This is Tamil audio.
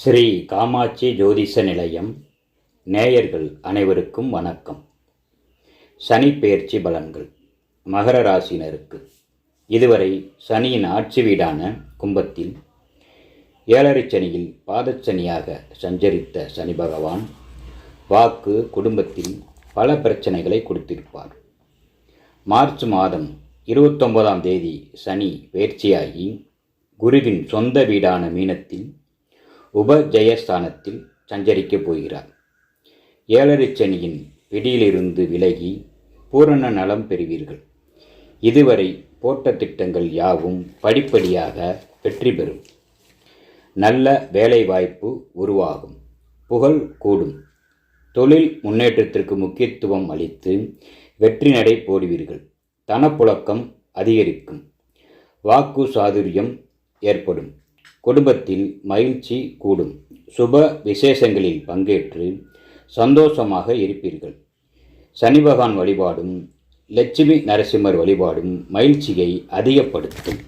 ஸ்ரீ காமாட்சி ஜோதிஷ நிலையம் நேயர்கள் அனைவருக்கும் வணக்கம். சனி பெயர்ச்சி பலன்கள் மகர ராசினருக்கு. இதுவரை சனியின் ஆட்சி வீடான கும்பத்தில் ஏழரை சனியில் பாதச்சனியாக சஞ்சரித்த சனி பகவான் வாக்கு குடும்பத்தில் பல பிரச்சனைகளை கொடுத்திருப்பார். மார்ச் மாதம் இருபத்தொன்பதாம் தேதி சனி பயிற்சியாகி குருவின் சொந்த வீடான மீனத்தில் உபஜயஸ்தானத்தில் சஞ்சரிக்கப் போகிறார். ஏழரை சனியின் பிடியிலிருந்து விலகி பூரண நலம் பெறுவீர்கள். இதுவரை போட்ட திட்டங்கள் யாவும் படிப்படியாக வெற்றி பெறும். நல்ல வேலைவாய்ப்பு உருவாகும். புகழ் கூடும். தொழில் முன்னேற்றத்திற்கு முக்கியத்துவம் அளித்து வெற்றி நடை போடுவீர்கள். தனப்புழக்கம் அதிகரிக்கும். வாக்கு சாதுரியம் ஏற்படும். குடும்பத்தில் மகிழ்ச்சி கூடும். சுப விசேஷங்களில் பங்கேற்று சந்தோஷமாக இருப்பீர்கள். சனி பகவான் வழிபாடும் லட்சுமி நரசிம்மர் வழிபாடும் மகிழ்ச்சியை அதிகப்படுத்தும்.